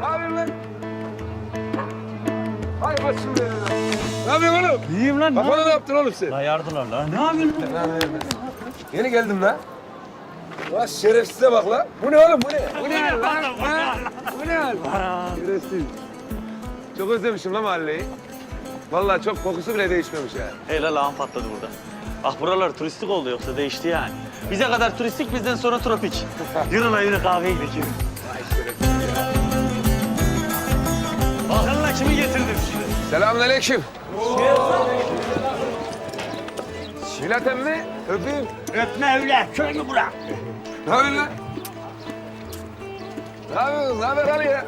Ne yapıyorsun? Hay başım. Ne yapıyorsun oğlum? İyiyim lan. Bak bana ne yaptın oğlum sen? La yardılar la. Ne yapıyorsun? lan? Yeni geldim lan. Ulan şerefsize bak lan. Bu ne oğlum bu ne? Bu ne? Bu ne lan? Bu ne lan? Şerefsiz. Çok özlemişim lan mahalleyi. Vallahi çok kokusu bile değişmemiş yani. Helal ağam patladı burada. Ah buralar turistik oldu yoksa değişti yani. Bize kadar turistik bizden sonra tropik. yürü lan yürü kahveye gidelim. Vay şerefsiz ya la kimi getirdim size. Selamünaleyküm. Şilat emmi, öpeyim. Öpme öyle köyümü bırak. Ne yapıyorsun lan? Ne yapıyorsun? Ne haber Ali ya?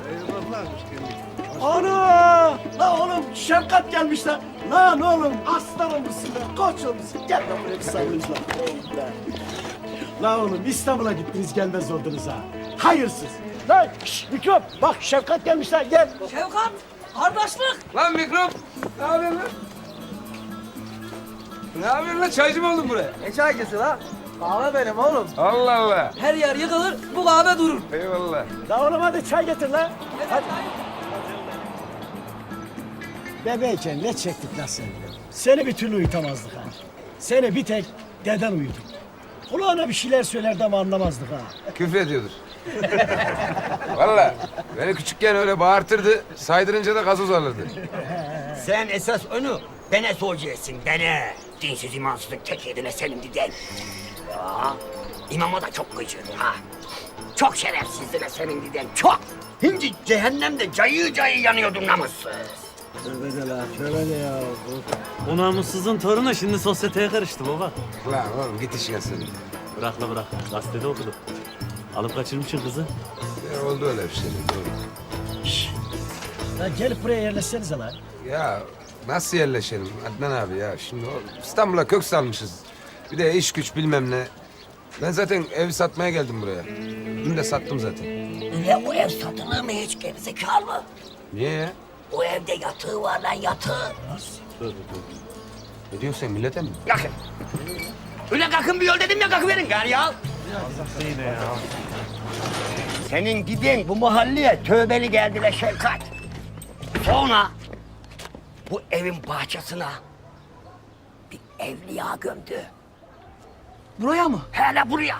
Ana! La oğlum Şefkat gelmiş lan. Lan oğlum aslanım mısın lan? Koçum musun? Gel lan buraya bir sarılırız lan. Oğlum lan. La oğlum İstanbul'a gittiniz gelmez oldunuz ha. Hayırsız. Lan şş, mikrop bak Şefkat gelmiş lan gel. Şevkat, kardeşlik. Lan mikrop. Ne yapıyorsun lan? Ne yapıyorsun lan? Çaycı mı oldun buraya? Ne çaycısı la? Kahve benim oğlum. Allah Allah. Her yer yıkılır, bu kahve durur. Eyvallah. La oğlum hadi çay getir lan. Hadi. Bebeğken ne çektik lan seni? Seni bir türlü uyutamazdık ha. Seni bir tek deden uyudu. Kulağına bir şeyler söylerdi ama anlamazdık ha. Küfür ediyordur. Vallahi beni küçükken öyle bağırtırdı. Saydırınca da gazoz alırdı. Sen esas onu bana soracaksın, bana. Dinsiz imansızlık tek edine senin diden. Ya, imama da çok gıcır ha. Çok şerefsizdi de senin diden, çok. Şimdi cehennemde cayı cayı yanıyordun namussuz. Tövbe de la, tövbe de ya. O namussuzun torunu şimdi sosyeteye karıştı baba. Lan oğlum git işine senin. Bırak la bırak. Gazetede okuduk. Alıp kaçırmışsın kızı. Ya oldu öyle bir şey. doğru. Ya gelip buraya yerleşsenize lan. Ya nasıl yerleşelim Adnan abi ya? Şimdi o İstanbul'a kök salmışız. Bir de iş güç bilmem ne. Ben zaten ev satmaya geldim buraya. Dün de sattım zaten. Öyle o ev satılır mı hiç gerizekalı? Niye ya? O evde yatığı var lan yatığı. Ne diyorsun sen millete mi? Yakın. Öyle kalkın bir yol dedim ya kalkıverin gari ya. Senin gidin bu mahalleye tövbeli geldiler Şevkat. Sonra bu evin bahçesine bir evliya gömdü. Buraya mı? Hele buraya.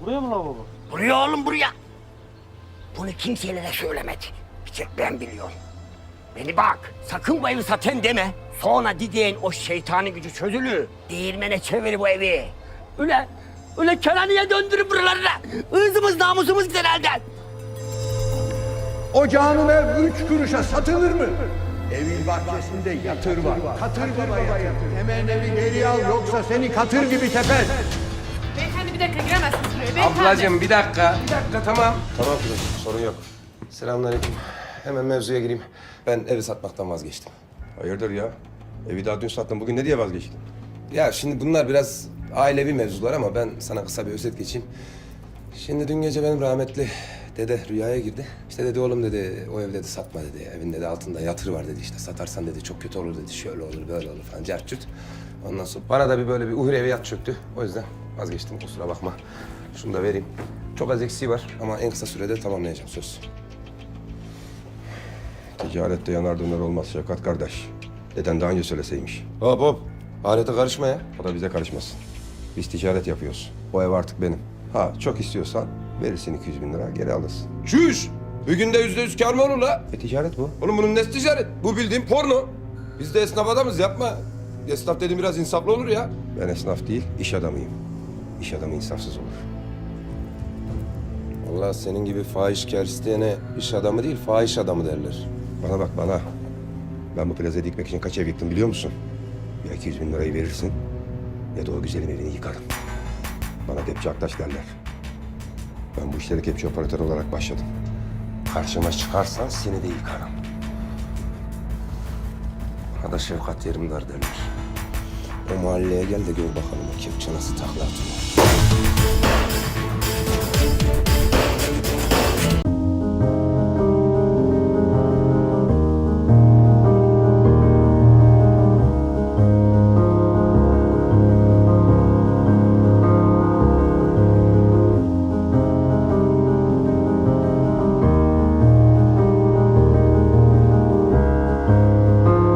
Buraya mı la baba? Buraya oğlum buraya. Bunu kimselere söylemedi. Bir tek ben biliyorum. Beni bak, sakın bu evi satın deme. Sonra didiğin o şeytani gücü çözülür. Değirmene çevir bu evi. Öyle, öyle Kenan'ıya döndürür buraları. Hızımız namusumuz gider elden. Ocağının ev üç kuruşa satılır mı? Evin bahçesinde yatır var. Katır gibi yatır. Hemen evi geri al yoksa seni katır gibi teper. Beyefendi bir dakika giremezsiniz buraya. Beyefendi. Ablacığım bir dakika. Bir dakika tamam. Tamam kızım sorun yok. Selamünaleyküm. Hemen mevzuya gireyim. Ben evi satmaktan vazgeçtim. Hayırdır ya? Evi daha dün sattın. Bugün ne diye vazgeçtin? Ya şimdi bunlar biraz ailevi mevzular ama ben sana kısa bir özet geçeyim. Şimdi dün gece benim rahmetli dede rüyaya girdi. İşte dedi oğlum dedi o ev dedi satma dedi. Evin dedi altında yatır var dedi işte satarsan dedi çok kötü olur dedi. Şöyle olur böyle olur falan cartçut. Ondan sonra bana da bir böyle bir uhrevi çöktü. O yüzden vazgeçtim kusura bakma. Şunu da vereyim. Çok az eksiği var ama en kısa sürede tamamlayacağım söz. Ticarette yanar döner olmaz Şefkat kardeş. Deden daha önce söyleseymiş. Hop hop. Alete karışma ya. O da bize karışmasın. Biz ticaret yapıyoruz. O ev artık benim. Ha çok istiyorsan verirsin 200 bin lira geri alırsın. Çüş! Bir günde yüzde yüz kar mı olur la? E ticaret bu. Oğlum bunun nesi ticaret? Bu bildiğin porno. Biz de esnaf adamız yapma. Esnaf dediğin biraz insaflı olur ya. Ben esnaf değil, iş adamıyım. İş adamı insafsız olur. Allah senin gibi fahişkar isteyene iş adamı değil, fahiş adamı derler. Bana bak bana. Ben bu plazayı dikmek için kaç ev yıktım biliyor musun? Ya 200 bin lirayı verirsin ya da o güzelim evini yıkarım. Bana kepçe aktaş derler. Ben bu işlere kepçe operatör olarak başladım. Karşıma çıkarsan seni de yıkarım. Bana da şefkat yerim dar derler. O mahalleye gel de gör bakalım o kepçe nasıl takla atıyor.